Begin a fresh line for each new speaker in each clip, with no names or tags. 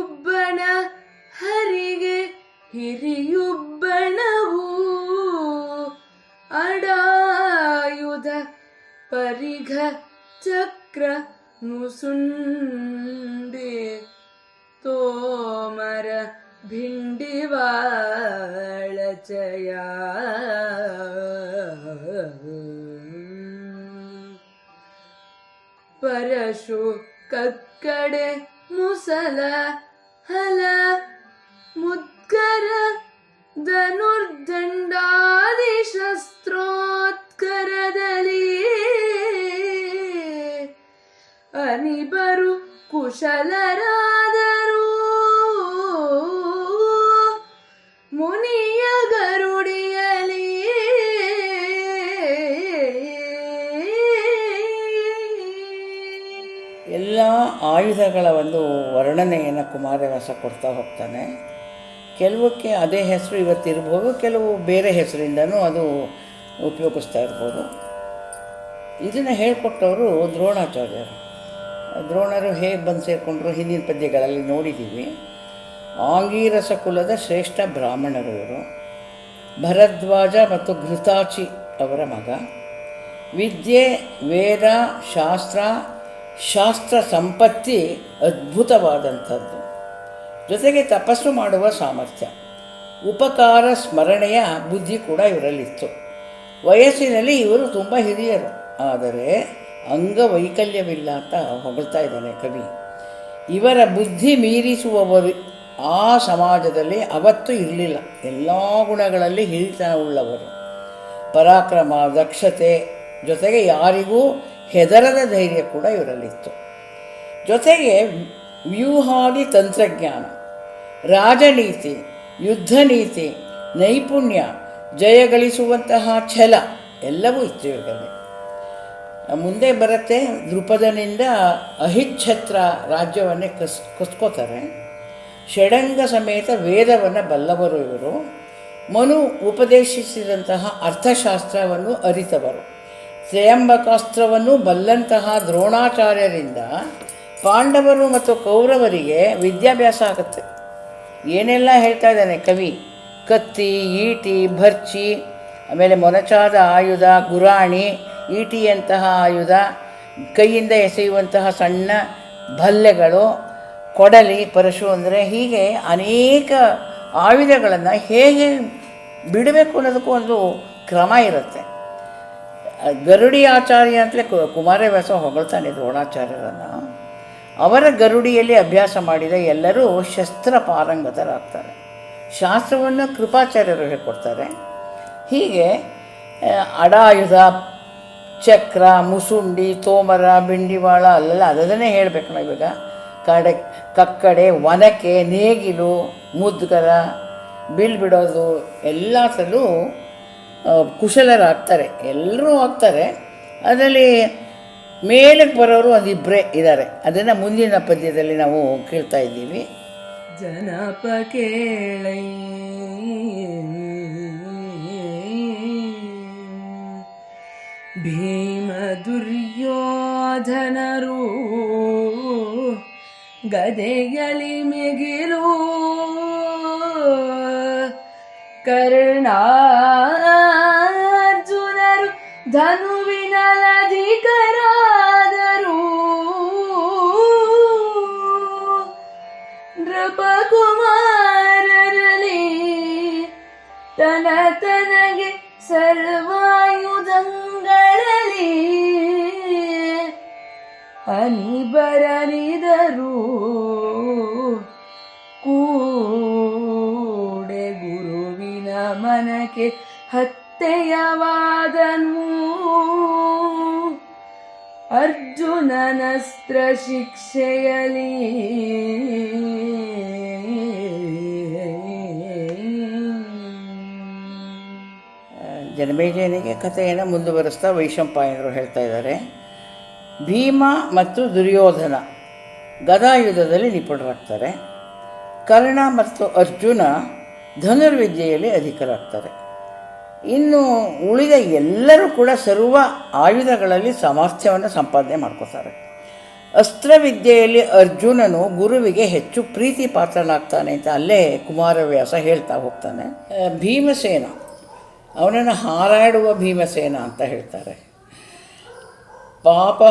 ಉಬ್ಬನ ಹರಿಗೆ ಹಿರಿಯುಬ್ಬಣವು ಅಡಾಯುಧ ಪರಿಘ ಚಕ್ರ ನುಸುಂಡಿ ತೋಮರ ಭಿಂಡಿವಾಳಚಯ ಪರಶು ಕಕ್ಕಡೆ ಮುಸಲ ಹಲ ಮುದ್ಗರ ಧನುರ್ದಂಡಾದಿ ಶಸ್ತ್ರೋತ್ಕರದಲ್ಲಿ. ಅನಿಬರು ಕುಶಲರಾದರು. ಮುನಿಯ ಗರುಡಿಯಲಿ.
ಎಲ್ಲ ಆಯುಧಗಳ ಒಂದು ಕುಮಾರವ್ಯಾಸ ಕೊಡ್ತಾ ಹೋಗ್ತಾನೆ. ಕೆಲವಕ್ಕೆ ಅದೇ ಹೆಸರು ಇವತ್ತಿರ್ಬೋದು, ಕೆಲವು ಬೇರೆ ಹೆಸರಿಂದನೂ ಅದು ಉಪಯೋಗಿಸ್ತಾ ಇರ್ಬೋದು. ಇದನ್ನು ಹೇಳಿಕೊಟ್ಟವರು ದ್ರೋಣಾಚಾರ್ಯರು. ದ್ರೋಣರು ಹೇಗೆ ಬಂದು ಸೇರಿಕೊಂಡ್ರು ಹಿಂದಿನ ಪದ್ಯಗಳಲ್ಲಿ ನೋಡಿದ್ದೀವಿ ಆಂಗೀರಸ ಕುಲದ ಶ್ರೇಷ್ಠ ಬ್ರಾಹ್ಮಣರು ಇವರು. ಭರದ್ವಾಜ ಮತ್ತು ಘೃತಾಚಿ ಅವರ ಮಗ. ವಿದ್ಯೆ, ವೇದ, ಶಾಸ್ತ್ರ ಶಾಸ್ತ್ರ ಸಂಪತ್ತಿ ಅದ್ಭುತವಾದಂಥದ್ದು. ಜೊತೆಗೆ ತಪಸ್ಸು ಮಾಡುವ ಸಾಮರ್ಥ್ಯ. ಉಪಕಾರ, ಸ್ಮರಣೆಯ ಬುದ್ಧಿ ಕೂಡ ಇವರಲ್ಲಿತ್ತು. ವಯಸ್ಸಿನಲ್ಲಿ ಇವರು ತುಂಬ ಹಿರಿಯರು. ಆದರೆ ಅಂಗವೈಕಲ್ಯವಿಲ್ಲ ಅಂತ ಹೊಗಳ್ತಾ ಇದ್ದಾನೆ ಕವಿ. ಇವರ ಬುದ್ಧಿ ಮೀರಿಸುವವರು ಆ ಸಮಾಜದಲ್ಲಿ ಅವತ್ತು ಇರಲಿಲ್ಲ. ಎಲ್ಲ ಗುಣಗಳಲ್ಲಿ ಹಿರಿತನವುಳ್ಳವರು. ಪರಾಕ್ರಮ, ದಕ್ಷತೆ ಜೊತೆಗೆ ಯಾರಿಗೂ ಹೆದರದ ಧೈರ್ಯ ಕೂಡ ಇವರಲ್ಲಿತ್ತು. ಜೊತೆಗೆ ವ್ಯೂಹಾದಿ ತಂತ್ರಜ್ಞಾನ, ರಾಜನೀತಿ, ಯುದ್ಧ ನೀತಿ, ನೈಪುಣ್ಯ ಜಯಗಳಿಸುವಂತಹ ಛಲ ಎಲ್ಲವೂ ಇತ್ತು ಇವರಲ್ಲಿ. ಮುಂದೆ ಬರುತ್ತೆ, ದೃಪದನಿಂದ ಅಹಿಚ್ಛತ್ರ ರಾಜ್ಯವನ್ನೇ ಕಸ್, ಕಸ್ಕೋತಾರೆ. ಷಡಂಗ ಸಮೇತ ವೇದವನ್ನು ಬಲ್ಲವರು ಇವರು. ಮನು ಉಪದೇಶಿಸಿದಂತಹ ಅರ್ಥಶಾಸ್ತ್ರವನ್ನು ಅರಿತವರು. ತ್ರಯಂಬಕಾಸ್ತ್ರವನ್ನು ಬಲ್ಲಂತಹ ದ್ರೋಣಾಚಾರ್ಯರಿಂದ ಪಾಂಡವರು ಮತ್ತು ಕೌರವರಿಗೆ ವಿದ್ಯಾಭ್ಯಾಸ ಆಗುತ್ತೆ. ಏನೆಲ್ಲ ಹೇಳ್ತಾ ಇದ್ದಾನೆ ಕವಿ? ಕತ್ತಿ, ಈಟಿ, ಭರ್ಚಿ, ಆಮೇಲೆ ಮೊನಚಾದ ಆಯುಧ, ಗುರಾಣಿ, ಈಟಿಯಂತಹ ಆಯುಧ, ಕೈಯಿಂದ ಎಸೆಯುವಂತಹ ಸಣ್ಣ ಭಲ್ಲೆಗಳು, ಕೊಡಲಿ, ಪರಶು ಅಂದರೆ ಹೀಗೆ ಅನೇಕ ಆಯುಧಗಳನ್ನು ಹೇಗೆ ಬಿಡಬೇಕು ಅನ್ನೋದಕ್ಕೂ ಒಂದು ಕ್ರಮ ಇರುತ್ತೆ. ಗರುಡಿ ಆಚಾರ್ಯ ಅಂತಲೇ ಕುಮಾರವ್ಯಾಸ ಹೊಗಳ್ತಾನೆ ದ್ರೋಣಾಚಾರ್ಯರನ್ನು. ಅವರ ಗರುಡಿಯಲ್ಲಿ ಅಭ್ಯಾಸ ಮಾಡಿದ ಎಲ್ಲರೂ ಶಸ್ತ್ರ ಪಾರಂಗತರಾಗ್ತಾರೆ. ಶಾಸ್ತ್ರವನ್ನು ಕೃಪಾಚಾರ್ಯರು ಹೇಳ್ಕೊಡ್ತಾರೆ. ಹೀಗೆ ಅಡಾಯುಧ ಚಕ್ರ ಮುಸುಂಡಿ ತೋಮರ ಬಿಂಡಿವಾಳ ಅಲ್ಲೆಲ್ಲ ಅದನ್ನೇ ಹೇಳಬೇಕು ನಾವು ಇವಾಗ ಕಡೆ ಕಕ್ಕಡೆ ಒನಕೆ ನೇಗಿಲು ಮುದ್ಗರ ಎಲ್ಲದರಲ್ಲೂ ಆ, ಕುಶಲರಾಗ್ತಾರೆ. ಎಲ್ಲರೂ ಆಗ್ತಾರೆ. ಅದರಲ್ಲಿ ಮೇಲಕ್ಕೆ ಬರೋರು ಒಂದಿಬ್ಬರೇ ಇದ್ದಾರೆ ಅದನ್ನು ಮುಂದಿನ ಪದ್ಯದಲ್ಲಿ ನಾವು ಕೇಳ್ತಾ ಇದ್ದೀವಿ.
ಜನಪ ಕೇಳೈ. ಭೀಮ ದುರ್ಯೋಧನರು ಗದೆಗಲಿ ಮಿಗಿಲು ಕರ್ಣಾರ್ಜುನರು ಧನುವಿನಲಧಿಕರಾದರು ನೃಪಕುಮಾರರಲ್ಲಿ ತನ ತನಗೆ ಸರ್ವಾಯುಧಗಳಲ್ಲಿ ಹನಿ ಬರಲಿದರು ಕೂಡೆ ಗುರುವಿನ ಮನಕ್ಕೆ ಹತ್ಯೆಯವಾದನು ಅರ್ಜುನನಸ್ತ್ರ ಶಿಕ್ಷೆಯಲಿ
ಜನಮೇಜಯನಿಗೆ ಕಥೆಯನ್ನು ಮುಂದುವರಿಸ್ತಾ ವೈಶಂಪಾಯನರು ಹೇಳ್ತಾ ಇದ್ದಾರೆ. ಭೀಮ ಮತ್ತು ದುರ್ಯೋಧನ ಗದಾಯುಧದಲ್ಲಿ ನಿಪುಣರಾಗ್ತಾರೆ. ಕರ್ಣ ಮತ್ತು ಅರ್ಜುನ ಧನುರ್ವಿದ್ಯೆಯಲ್ಲಿ ಅಧಿಕರಾಗ್ತಾರೆ. ಇನ್ನು ಉಳಿದ ಎಲ್ಲರೂ ಕೂಡ ಸರ್ವ ಆಯುಧಗಳಲ್ಲಿ ಸಾಮರ್ಥ್ಯವನ್ನು ಸಂಪಾದನೆ ಮಾಡ್ಕೋತಾರೆ ಅಸ್ತ್ರವಿದ್ಯೆಯಲ್ಲಿ ಅರ್ಜುನನು ಗುರುವಿಗೆ ಹೆಚ್ಚು ಪ್ರೀತಿ ಪಾತ್ರನಾಗ್ತಾನೆ ಅಂತ ಅಲ್ಲೇ ಕುಮಾರವ್ಯಾಸ ಹೇಳ್ತಾ ಹೋಗ್ತಾನೆ. ಭೀಮಸೇನ, ಅವನನ್ನು ಹಾರಾಡುವ ಭೀಮಸೇನ ಅಂತ ಹೇಳ್ತಾರೆ. ಪಾಪ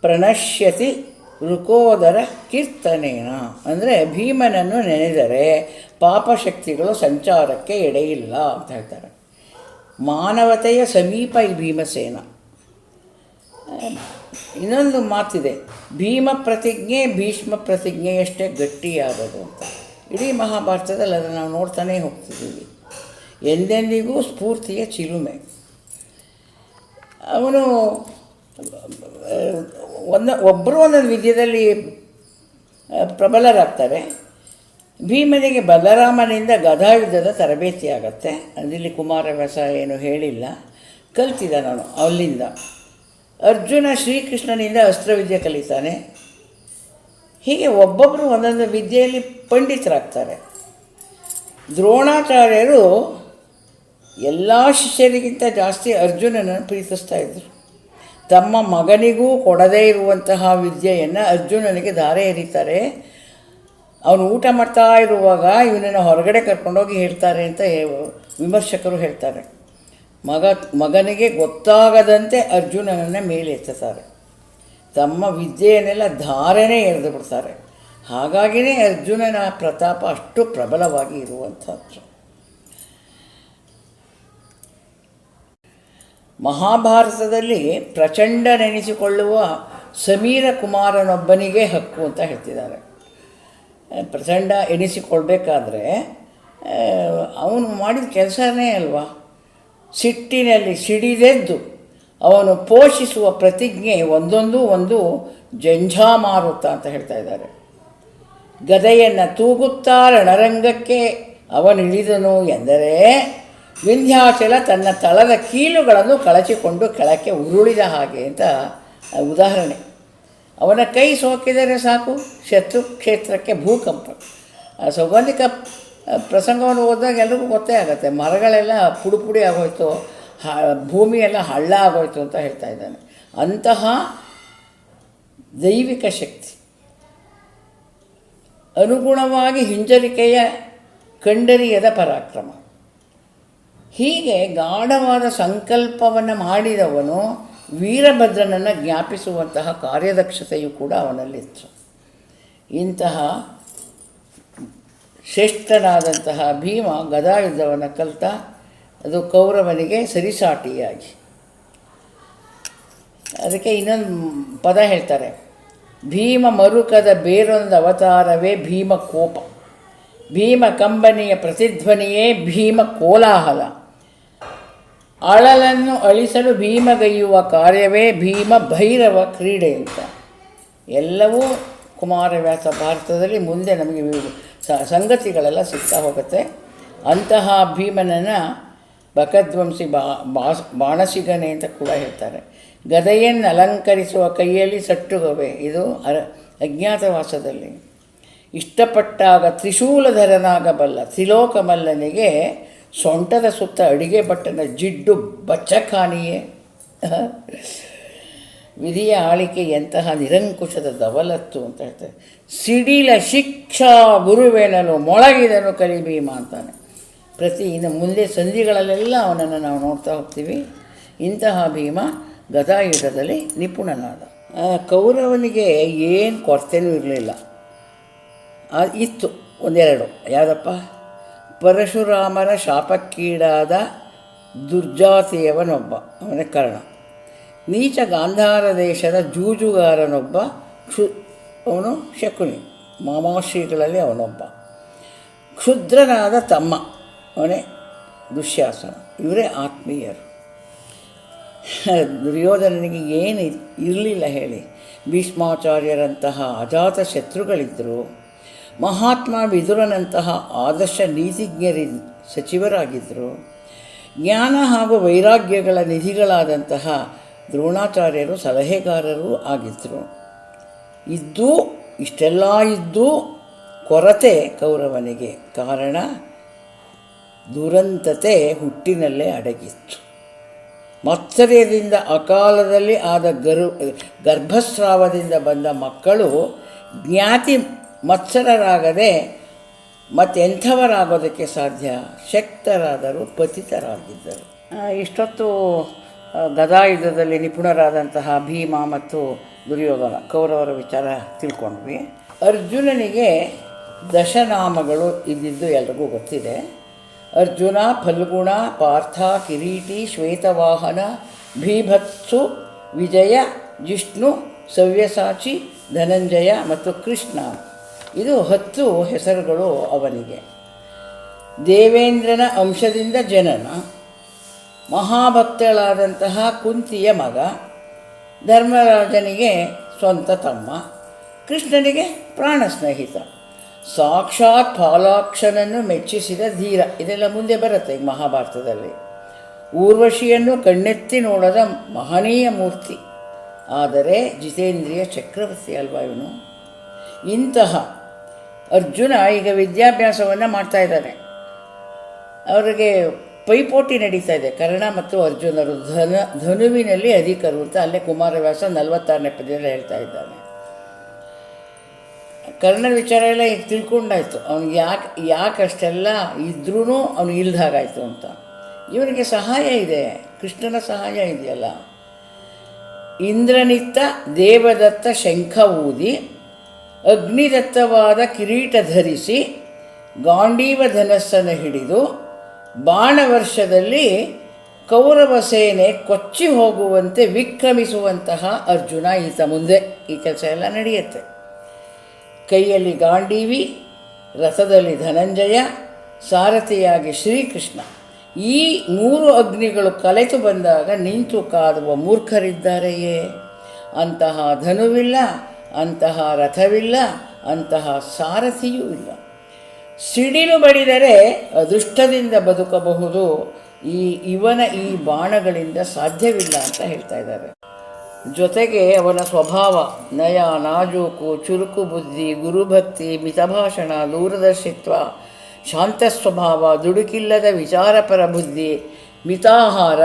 ಪ್ರಣಶ್ಯತಿ ಋಕೋದರ ಕೀರ್ತನೇನ. ಅಂದರೆ ಭೀಮನನ್ನು ನೆನೆದರೆ ಪಾಪಶಕ್ತಿಗಳು ಸಂಚಾರಕ್ಕೆ ಎಡೆಯಿಲ್ಲ ಅಂತ ಹೇಳ್ತಾರೆ. ಮಾನವತೆಯ ಸಮೀಪ ಈ ಭೀಮಸೇನ. ಇನ್ನೊಂದು ಮಾತಿದೆ, ಭೀಮ ಪ್ರತಿಜ್ಞೆ ಭೀಷ್ಮ ಪ್ರತಿಜ್ಞೆಯಷ್ಟೇ ಗಟ್ಟಿಯಾದದು ಅಂತ. ಇಡೀ ಮಹಾಭಾರತದಲ್ಲಿ ಅದನ್ನು ನಾವು ನೋಡ್ತಾನೇ ಹೋಗ್ತಿದ್ದೀವಿ. ಎಂದೆಂದಿಗೂ ಸ್ಫೂರ್ತಿಯ ಚಿಲುಮೆ. ಅವನು ಒಂದು ಒಬ್ಬರು ಒಂದೊಂದು ವಿದ್ಯೆಯಲ್ಲಿ ಪ್ರಬಲರಾಗ್ತಾರೆ. ಭೀಮನಿಗೆ ಬಲರಾಮನಿಂದ ಗದಾಯುದ್ಧದ ತರಬೇತಿ ಆಗತ್ತೆ ಅದಿಲ್ಲಿ ಕುಮಾರವ್ಯಾಸ ಏನು ಹೇಳಿಲ್ಲ. ಕಲ್ತಿದ ನಾನು ಅಲ್ಲಿಂದ. ಅರ್ಜುನ ಶ್ರೀಕೃಷ್ಣನಿಂದ ಅಸ್ತ್ರವಿದ್ಯೆ ಕಲಿತಾನೆ. ಹೀಗೆ ಒಬ್ಬೊಬ್ಬರು ಒಂದೊಂದು ವಿದ್ಯೆಯಲ್ಲಿ ಪಂಡಿತರಾಗ್ತಾರೆ. ದ್ರೋಣಾಚಾರ್ಯರು ಎಲ್ಲ ಶಿಷ್ಯರಿಗಿಂತ ಜಾಸ್ತಿ ಅರ್ಜುನನನ್ನು ಪ್ರೀತಿಸ್ತಾ ಇದ್ದರು ತಮ್ಮ ಮಗನಿಗೂ ಕೊಡದೇ ಇರುವಂತಹ ವಿದ್ಯೆಯನ್ನು ಅರ್ಜುನನಿಗೆ ಧಾರೆ ಎರೀತಾರೆ. ಅವನು ಊಟ ಮಾಡ್ತಾ ಇರುವಾಗ ಇವನನ್ನು ಹೊರಗಡೆ ಕರ್ಕೊಂಡೋಗಿ ಹೇಳ್ತಾರೆ ಅಂತ ವಿಮರ್ಶಕರು ಹೇಳ್ತಾರೆ. ಮಗ, ಮಗನಿಗೆ ಗೊತ್ತಾಗದಂತೆ ಅರ್ಜುನನನ್ನು ಮೇಲೆ ಎತ್ತುತ್ತಾರೆ ತಮ್ಮ ವಿದ್ಯೆಯನ್ನೆಲ್ಲ ಧಾರಣೆ ಎರೆದು ಬಿಡ್ತಾರೆ. ಹಾಗಾಗಿಯೇ ಅರ್ಜುನನ ಪ್ರತಾಪ ಅಷ್ಟು ಪ್ರಬಲವಾಗಿ ಇರುವಂಥದ್ದು. ಮಹಾಭಾರತದಲ್ಲಿ ಪ್ರಚಂಡ ಪ್ರಚಂಡನೆನಿಸಿಕೊಳ್ಳುವ ಸಮೀರ ಕುಮಾರನೊಬ್ಬನಿಗೆ ಹಕ್ಕು ಅಂತ ಹೇಳ್ತಿದ್ದಾರೆ. ಪ್ರಚಂಡ ಎನಿಸಿಕೊಳ್ಬೇಕಾದ್ರೆ ಅವನು ಮಾಡಿದ ಕೆಲಸನೇ ಅಲ್ವಾ? ಸಿಟ್ಟಿನಲ್ಲಿ ಸಿಡಿದೆದ್ದು ಅವನು ಪೋಷಿಸುವ ಪ್ರತಿಜ್ಞೆ ಒಂದೊಂದು ಒಂದು ಜಂఝಾಮಾರುತ ಅಂತ ಹೇಳ್ತಾ ಇದ್ದಾರೆ. ಗದೆಯನ್ನು ತೂಗುತ್ತಾ ರಣರಂಗಕ್ಕೆ ಅವನಿಳಿದನು ಎಂದರೆ, ವಿಂಧ್ಯಾಚಲ ತನ್ನ ತಳದ ಕೀಲುಗಳನ್ನು ಕಳಚಿಕೊಂಡು ಕೆಳಕ್ಕೆ ಉರುಳಿದ ಹಾಗೆ ಅಂತ ಉದಾಹರಣೆ. ಅವನ ಕೈ ಸೋಕಿದರೆ ಸಾಕು, ಶತ್ರು ಕ್ಷೇತ್ರಕ್ಕೆ ಭೂಕಂಪ. ಆ ಸೌಗಂಧಿಕ ಪ್ರಸಂಗವನ್ನು ಓದಿದಾಗ ಎಲ್ಲರಿಗೂ ಗೊತ್ತೇ ಆಗುತ್ತೆ. ಮರಗಳೆಲ್ಲ ಪುಡಿ ಪುಡಿ ಆಗೋಯ್ತು, ಹ, ಭೂಮಿಯೆಲ್ಲ ಹಳ್ಳ ಆಗೋಯ್ತು ಅಂತ ಹೇಳ್ತಾ ಇದ್ದಾನೆ. ಅಂತಹ ದೈವಿಕ ಶಕ್ತಿ, ಅನುಗುಣವಾಗಿ ಹಿಂಜರಿಕೆಯ ಕಂಡರಿಯದ ಪರಾಕ್ರಮ. ಹೀಗೆ ಗಾಢವಾದ ಸಂಕಲ್ಪವನ್ನು ಮಾಡಿದವನು ವೀರಭದ್ರನನ್ನು ಜ್ಞಾಪಿಸುವಂತಹ ಕಾರ್ಯದಕ್ಷತೆಯು ಕೂಡ ಅವನಲ್ಲಿತ್ತು. ಇಂತಹ ಶ್ರೇಷ್ಠನಾದಂತಹ ಭೀಮ ಗದಾಯುದ್ಧವನ್ನು ಕಲಿತ ಅದು ಕೌರವನಿಗೆ ಸರಿಸಾಟಿಯಾಗಿ. ಅದಕ್ಕೆ ಇನ್ನೊಂದು ಪದ ಹೇಳ್ತಾರೆ. ಭೀಮ ಮರುಕದ ಬೇರೊಂದು ಅವತಾರವೇ ಭೀಮ ಕೋಪ. ಭೀಮ ಕಂಬನಿಯ ಪ್ರತಿಧ್ವನಿಯೇ ಭೀಮ ಕೋಲಾಹಲ. ಅಳಲನ್ನು ಅಳಿಸಲು ಭೀಮಗೈಯುವ ಕಾರ್ಯವೇ ಭೀಮ ಭೈರವ ಕ್ರೀಡೆ ಅಂತ. ಎಲ್ಲವೂ ಕುಮಾರವ್ಯಾಸ ಭಾರತದಲ್ಲಿ ಮುಂದೆ ನಮಗೆ ಸಂಗತಿಗಳೆಲ್ಲ ಸಿಗ್ತಾ ಹೋಗುತ್ತೆ. ಅಂತಹ ಭೀಮನನ್ನು ಬಕಧ್ವಂಸಿ ಬಾ ಬಾಣಸಿಗನೆ ಅಂತ ಕೂಡ ಹೇಳ್ತಾರೆ. ಗದೆಯನ್ನು ಅಲಂಕರಿಸುವ ಕೈಯಲ್ಲಿ ಸಟ್ಟುಗವೆ, ಇದು ಅರ ಅಜ್ಞಾತವಾಸದಲ್ಲಿ. ಇಷ್ಟಪಟ್ಟಾಗ ತ್ರಿಶೂಲಧರನಾಗಬಲ್ಲ ತ್ರಿಲೋಕಮಲ್ಲನಿಗೆ ಸೊಂಟದ ಸುತ್ತ ಅಡಿಗೆ ಬಟ್ಟನ ಜಿಡ್ಡು ಬಚ್ಚಖಾನಿಯೇ ವಿಧಿಯ ಆಳಿಕೆ ಎಂತಹ ನಿರಂಕುಶದ ದವಲತ್ತು ಅಂತ ಹೇಳ್ತಾರೆ. ಸಿಡಿಲ ಶಿಕ್ಷಾ ಗುರುವೇನಲು ಮೊಳಗಿದನು ಕರಿಭೀಮ ಅಂತಾನೆ. ಪ್ರತಿ ಇನ್ನು ಮುಂದೆ ಸಂಧಿಗಳಲ್ಲೆಲ್ಲ ಅವನನ್ನು ನಾವು ನೋಡ್ತಾ ಹೋಗ್ತೀವಿ. ಇಂತಹ ಭೀಮ ಗದಾಯುಧದಲ್ಲಿ ನಿಪುಣನಾದ. ಕೌರವನಿಗೆ ಏನು ಕೊರತೆನೂ ಇರಲಿಲ್ಲ. ಇತ್ತು ಒಂದೆರಡು. ಯಾವುದಪ್ಪ? ಪರಶುರಾಮನ ಶಾಪಕ್ಕೀಡಾದ ದುರ್ಜಾತಿಯವನೊಬ್ಬ, ಅವನ ಕರ್ಣ. ನೀಚ ಗಾಂಧಾರ ದೇಶದ ಜೂಜುಗಾರನೊಬ್ಬ, ಕ್ಷು, ಅವನು ಶಕುನಿ, ಮಾಮಾಶ್ರೀಗಳಲ್ಲಿ ಅವನೊಬ್ಬ. ಕ್ಷುದ್ರನಾದ ತಮ್ಮ, ಅವನೇ ದುಶ್ಯಾಸನ, ಇವರೇ ಆತ್ಮೀಯರು. ದುರ್ಯೋಧನನಿಗೆ ಏನು ಇರಲಿಲ್ಲ ಹೇಳಿ. ಭೀಷ್ಮಾಚಾರ್ಯರಂತಹ ಅಜಾತ ಶತ್ರುಗಳಿದ್ದರು ಮಹಾತ್ಮ ವಿದುರನಂತಹ ಆದರ್ಶ ನೀತಿಜ್ಞರಿ ಸಚಿವರಾಗಿದ್ದರು. ಜ್ಞಾನ ಹಾಗೂ ವೈರಾಗ್ಯಗಳ ನಿಧಿಗಳಾದಂತಹ ದ್ರೋಣಾಚಾರ್ಯರು ಸಲಹೆಗಾರರೂ ಆಗಿದ್ದರು. ಇದ್ದು, ಇಷ್ಟೆಲ್ಲ ಇದ್ದೂ ಕೊರತೆ ಕೌರವನಿಗೆ ಕಾರಣ ದುರಂತತೆ ಹುಟ್ಟಿನಲ್ಲೇ ಅಡಗಿತ್ತು. ಮತ್ಸರ್ಯದಿಂದ ಅಕಾಲದಲ್ಲಿ ಆದ ಗರು, ಗರ್ಭಸ್ರಾವದಿಂದ ಬಂದ ಮಕ್ಕಳು ಜ್ಞಾತಿ ಮತ್ಸರರಾಗದೆ ಮತ್ತೆಂಥವರಾಗೋದಕ್ಕೆ ಸಾಧ್ಯ? ಶಕ್ತರಾದರು ಪತಿತರಾಗಿದ್ದರು. ಇಷ್ಟೊತ್ತು ಗದಾಯುಧದಲ್ಲಿ ನಿಪುಣರಾದಂತಹ ಭೀಮ ಮತ್ತು ದುರ್ಯೋಧನ ಕೌರವರ ವಿಚಾರ ತಿಳ್ಕೊಂಡ್ವಿ. ಅರ್ಜುನನಿಗೆ ದಶನಾಮಗಳು ಇದ್ದಿದ್ದು ಎಲ್ರಿಗೂ ಗೊತ್ತಿದೆ. ಅರ್ಜುನ ಫಲ್ಗುಣ ಪಾರ್ಥ ಕಿರೀಟಿ ಶ್ವೇತವಾಹನ ಭೀಭತ್ಸು ವಿಜಯ ಜಿಷ್ಣು ಸವ್ಯಸಾಚಿ ಧನಂಜಯ ಮತ್ತು ಕೃಷ್ಣ. ಇದು ಹತ್ತು ಹೆಸರುಗಳು ಅವನಿಗೆ. ದೇವೇಂದ್ರನ ಅಂಶದಿಂದ ಜನನ, ಮಹಾಭಕ್ತಳಾದಂತಹ ಕುಂತಿಯ ಮಗ, ಧರ್ಮರಾಜನಿಗೆ ಸ್ವಂತ ತಮ್ಮ, ಕೃಷ್ಣನಿಗೆ ಪ್ರಾಣ ಸ್ನೇಹಿತ. ಸಾಕ್ಷಾತ್ ಪಾಲಾಕ್ಷನನ್ನು ಮೆಚ್ಚಿಸಿದ ಧೀರ. ಇದೆಲ್ಲ ಮುಂದೆ ಬರುತ್ತೆ ಮಹಾಭಾರತದಲ್ಲಿ. ಊರ್ವಶಿಯನ್ನು ಕಣ್ಣೆತ್ತಿ ನೋಡದ ಮಹನೀಯ ಮೂರ್ತಿ. ಆದರೆ ಜಿತೇಂದ್ರಿಯ ಚಕ್ರವರ್ತಿ ಅಲ್ವಾ ಇವನು? ಇಂತಹ ಅರ್ಜುನ ಈಗ ವಿದ್ಯಾಭ್ಯಾಸವನ್ನು ಮಾಡ್ತಾ ಇದ್ದಾನೆ. ಅವರಿಗೆ ಪೈಪೋಟಿ ನಡೀತಾ ಇದೆ. ಕರ್ಣ ಮತ್ತು ಅರ್ಜುನರು ಧನ, ಧನುವಿನಲ್ಲಿ ಅಧಿಕರು ಅಂತ ಅಲ್ಲೇ ಕುಮಾರವ್ಯಾಸ ನಲವತ್ತಾರನೇ ಪದ್ಯದಲ್ಲಿ ಹೇಳ್ತಾ ಇದ್ದಾನೆ. ಕರ್ಣನ ವಿಚಾರ ಎಲ್ಲ ಈಗ ತಿಳ್ಕೊಂಡಾಯ್ತು. ಅವ್ನಿಗೆ ಯಾಕೆ ಯಾಕೆ ಅಷ್ಟೆಲ್ಲ ಇದ್ರೂ ಅವನು ಇಲ್ದಾಗಾಯ್ತು ಅಂತ. ಇವನಿಗೆ ಸಹಾಯ ಇದೆ. ಕೃಷ್ಣನ ಸಹಾಯ ಇದೆಯಲ್ಲ. ಇಂದ್ರನಿತ್ತ ದೇವದತ್ತ ಶಂಖ ಊದಿ ಅಗ್ನಿದತ್ತವಾದ ಕಿರೀಟ ಧರಿಸಿ ಗಾಂಡೀವ ಧನಸ್ಸನ್ನು ಹಿಡಿದು ಬಾಣವರ್ಷದಲ್ಲಿ ಕೌರವ ಸೇನೆ ಕೊಚ್ಚಿ ಹೋಗುವಂತೆ ವಿಕ್ರಮಿಸುವಂತಹ ಅರ್ಜುನ ಈತ ಮುಂದೆ. ಈ ಕೆಲಸ ಎಲ್ಲ ನಡೆಯುತ್ತೆ. ಕೈಯಲ್ಲಿ ಗಾಂಡೀವಿ, ರಥದಲ್ಲಿ ಧನಂಜಯ, ಸಾರಥಿಯಾಗಿ ಶ್ರೀಕೃಷ್ಣ. ಈ ಮೂರು ಅಗ್ನಿಗಳು ಕಲೆತು ಬಂದಾಗ ನಿಂತು ಕಾದುವ ಮೂರ್ಖರಿದ್ದಾರೆಯೇ? ಅಂತಹ ಧನುವಿಲ್ಲ ಅಂತಹ ರಥವಿಲ್ಲ, ಅಂತಹ ಸಾರಥಿಯೂ ಇಲ್ಲ. ಸಿಡಿಲು ಬಡಿದರೆ ಅದೃಷ್ಟದಿಂದ ಬದುಕಬಹುದು, ಈ ಇವನ ಈ ಬಾಣಗಳಿಂದ ಸಾಧ್ಯವಿಲ್ಲ ಅಂತ ಹೇಳ್ತಾ ಇದ್ದಾರೆ. ಜೊತೆಗೆ ಅವನ ಸ್ವಭಾವ, ನಯ, ನಾಜೂಕು, ಚುರುಕು ಬುದ್ಧಿ, ಗುರುಭಕ್ತಿ, ಮಿತಭಾಷಣ, ದೂರದರ್ಶಿತ್ವ, ಶಾಂತ ಸ್ವಭಾವ, ದುಡುಕಿಲ್ಲದ ವಿಚಾರಪರ ಬುದ್ಧಿ, ಮಿತಾಹಾರ,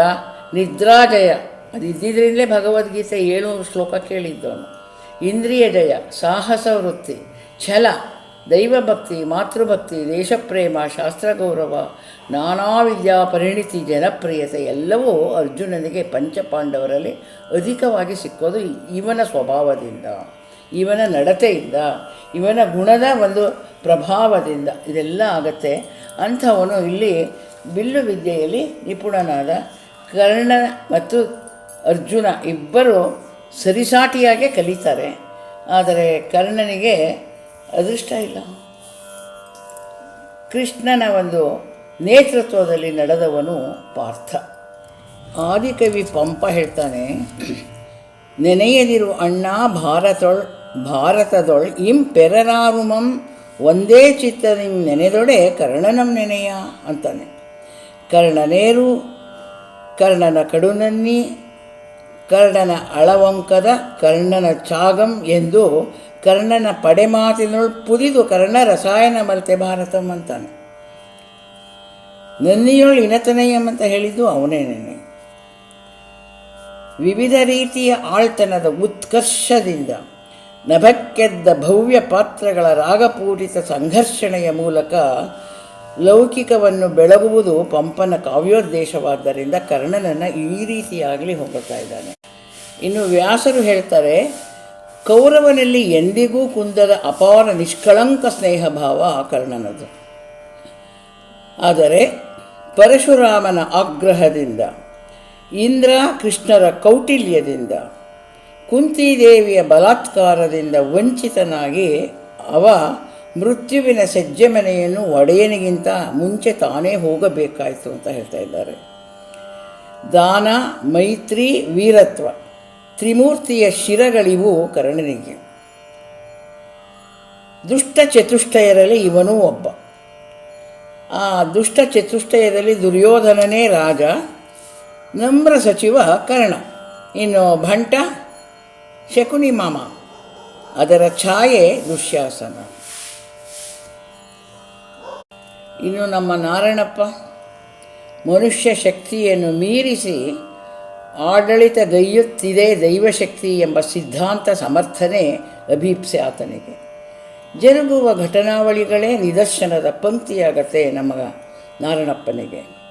ನಿದ್ರಾಜಯ ಅದು ಇದ್ದಿದ್ರಿಂದಲೇ ಭಗವದ್ಗೀತೆ ಏಳು ಶ್ಲೋಕ ಕೇಳಿದ್ದವನು. ಇಂದ್ರಿಯ ಜಯ ಸಾಹಸ ವೃತ್ತಿ, ಛಲ, ದೈವಭಕ್ತಿ, ಮಾತೃಭಕ್ತಿ, ದೇಶಪ್ರೇಮ, ಶಾಸ್ತ್ರಗೌರವ, ನಾನಾ ವಿದ್ಯಾ ಪರಿಣಿತಿ, ಜನಪ್ರಿಯತೆ ಎಲ್ಲವೂ ಅರ್ಜುನನಿಗೆ ಪಂಚಪಾಂಡವರಲ್ಲಿ ಅಧಿಕವಾಗಿ ಸಿಕ್ಕೋದು ಇವನ ಸ್ವಭಾವದಿಂದ, ಇವನ ನಡತೆಯಿಂದ, ಇವನ ಗುಣದ ಒಂದು ಪ್ರಭಾವದಿಂದ ಇದೆಲ್ಲ ಆಗತ್ತೆ. ಅಂಥವನು ಇಲ್ಲಿ ಬಿಲ್ಲು ವಿದ್ಯೆಯಲ್ಲಿ ನಿಪುಣನಾದ ಕರ್ಣ ಮತ್ತು ಅರ್ಜುನ ಇಬ್ಬರು ಸರಿಸಾಟಿಯಾಗೆ ಕಲಿತಾರೆ. ಆದರೆ ಕರ್ಣನಿಗೆ ಅದೃಷ್ಟ ಇಲ್ಲ. ಕೃಷ್ಣನ ಒಂದು ನೇತೃತ್ವದಲ್ಲಿ ನಡೆದವನು ಪಾರ್ಥ. ಆದಿಕವಿ ಪಂಪ ಹೇಳ್ತಾನೆ, ನೆನೆಯದಿರು ಅಣ್ಣ ಭಾರತೊಳ್, ಭಾರತದೊಳ್ ಇಂ ಪೆರರಾರುಮಂ, ಒಂದೇ ಚಿತ್ತನಿಂ ನೆನೆದೊಡೆ ಕರ್ಣನಂ ನೆನೆಯ ಅಂತಾನೆ. ಕರ್ಣನೇರು, ಕರ್ಣನ ಕಡುನನ್ನಿ ಕರ್ಣನ ಅಳವಂಕದ ಕರ್ಣನ ಚಾಗಂ ಎಂದು ಕರ್ಣನ ಪಡೆಮಾತಿನೊಳ್ ಪುದಿದು ಕರ್ಣ ರಸಾಯನ ಮಲ್ತೆ ಭಾರತಂ ಅಂತಾನೆ. ನನ್ನಿಯೊಳು ಇನತನಯಂ ಅಂತ ಹೇಳಿದ್ದು ಅವನೇನೇನೆ ವಿವಿಧ ರೀತಿಯ ಆಳ್ತನದ ಉತ್ಕರ್ಷದಿಂದ ನಭಕ್ಕೆದ್ದ ಭವ್ಯ ಪಾತ್ರಗಳ ರಾಗಪೂರಿತ ಸಂಘರ್ಷಣೆಯ ಮೂಲಕ ಲೌಕಿಕವನ್ನು ಬೆಳಗುವುದು ಪಂಪನ ಕಾವ್ಯೋದ್ದೇಶವಾದ್ದರಿಂದ ಕರ್ಣನನ್ನು ಈ ರೀತಿಯಾಗಲಿ ಹೋಗುತ್ತಾ ಇದ್ದಾನೆ. ಇನ್ನು ವ್ಯಾಸರು ಹೇಳ್ತಾರೆ, ಕೌರವನಲ್ಲಿ ಎಂದಿಗೂ ಕುಂದದ ಅಪಾರ ನಿಷ್ಕಳಂಕ ಸ್ನೇಹ ಭಾವ ಕರ್ಣನದು ಆದರೆ ಪರಶುರಾಮನ ಆಗ್ರಹದಿಂದ, ಇಂದ್ರ ಕೃಷ್ಣರ ಕೌಟಿಲ್ಯದಿಂದ, ಕುಂತಿದೇವಿಯ ಬಲಾತ್ಕಾರದಿಂದ ವಂಚಿತನಾಗಿ ಅವ ಮೃತ್ಯುವಿನ ಸಜ್ಜೆ ಮನೆಯನ್ನು ಒಡೆಯನಿಗಿಂತ ಮುಂಚೆ ತಾನೇ ಹೋಗಬೇಕಾಯಿತು ಅಂತ ಹೇಳ್ತಾ ಇದ್ದಾರೆ. ದಾನ, ಮೈತ್ರಿ, ವೀರತ್ವ. ತ್ರಿಮೂರ್ತಿಯ ಶಿರಗಳಿವು ಕರ್ಣನಿಗೆ. ದುಷ್ಟ ಚತುಷ್ಟಯರಲ್ಲಿ ಇವನೂ ಒಬ್ಬ. ಆ ದುಷ್ಟ ಚತುಷ್ಟಯದಲ್ಲಿ ದುರ್ಯೋಧನನೇ ರಾಜ, ನಮ್ರ ಸಚಿವ ಕರ್ಣ, ಇನ್ನು ಭಂಟ ಶಕುನಿ ಮಾಮ. ಅದರ ಛಾಯೆ ದುಶ್ಯಾಸನ. ಇನ್ನು ನಮ್ಮ ನಾರಾಯಣಪ್ಪ ಮನುಷ್ಯ ಶಕ್ತಿಯನ್ನು ಮೀರಿಸಿ ಆಡಳಿತ ಗೈಯುತ್ತಿದೆ ದೈವಶಕ್ತಿ ಎಂಬ ಸಿದ್ಧಾಂತ ಸಮರ್ಥನೆ ಅಭೀಪ್ಸೆ ಆತನಿಗೆ. ಜರುಗುವ ಘಟನಾವಳಿಗಳೇ ನಿದರ್ಶನದ ಪಂಕ್ತಿಯಾಗತ್ತೆ ನಮ್ಮ ನಾರಣಪ್ಪನಿಗೆ.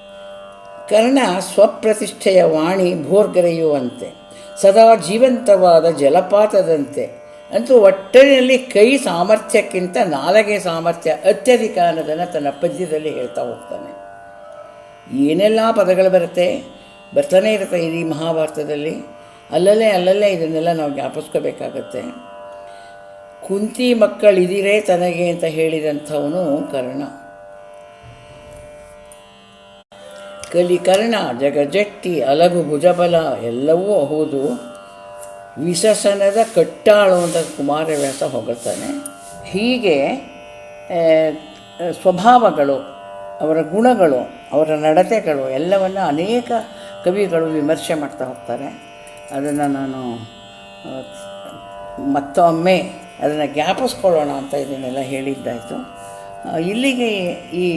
ಕರ್ಣ ಸ್ವಪ್ರತಿಷ್ಠೆಯ ವಾಣಿ ಭೋರ್ಗರೆಯುವಂತೆ, ಸದಾ ಜೀವಂತವಾದ ಜಲಪಾತದಂತೆ, ಅಂತೂ ಒಟ್ಟಿನಲ್ಲಿ ಕೈ ಸಾಮರ್ಥ್ಯಕ್ಕಿಂತ ನಾಲಗೆ ಸಾಮರ್ಥ್ಯ ಅತ್ಯಧಿಕ ಅನ್ನೋದನ್ನು ತನ್ನ ಪದ್ಯದಲ್ಲಿ ಹೇಳ್ತಾ ಹೋಗ್ತಾನೆ. ಏನೆಲ್ಲ ಪದಗಳು ಬರುತ್ತೆ? ಬರ್ತಾನೆ ಇರುತ್ತೆ ಇಡೀ ಮಹಾಭಾರತದಲ್ಲಿ. ಅಲ್ಲಲ್ಲೇ ಅಲ್ಲಲ್ಲೇ ಇದನ್ನೆಲ್ಲ ನಾವು ಜ್ಞಾಪಿಸ್ಕೋಬೇಕಾಗತ್ತೆ. ಕುಂತಿ ಮಕ್ಕಳಿದಿರೇ ತನಗೆ ಅಂತ ಹೇಳಿದಂಥವನು ಕರ್ಣ. ಕಲಿ ಕರ್ಣ, ಜಗಜಟ್ಟಿ, ಅಲಗು ಭುಜಬಲ ಎಲ್ಲವೂ ಹೌದು. ವಿಸಸನದ ಕಟ್ಟಾಳು ಅಂತ ಕುಮಾರವ್ಯಾಸ ಹೊಗಳ್ತಾನೆ. ಹೀಗೆ ಸ್ವಭಾವಗಳು, ಅವರ ಗುಣಗಳು, ಅವರ ನಡತೆಗಳು ಎಲ್ಲವನ್ನು ಅನೇಕ ಕವಿಗಳು ವಿಮರ್ಶೆ ಮಾಡ್ತಾ ಹೋಗ್ತಾರೆ. ಅದನ್ನು ನಾನು ಮತ್ತೊಮ್ಮೆ ಅದನ್ನು ಜ್ಞಾಪಿಸ್ಕೊಳ್ಳೋಣ ಅಂತ ಇದನ್ನೆಲ್ಲ ಹೇಳಿದ್ದಾಯಿತು. ಇಲ್ಲಿಗೆ ಈ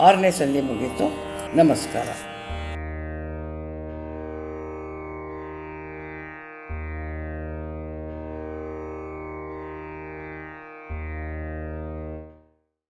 ಆರನೇ ಸಂಧಿ ಮುಗೀತು. ನಮಸ್ಕಾರ.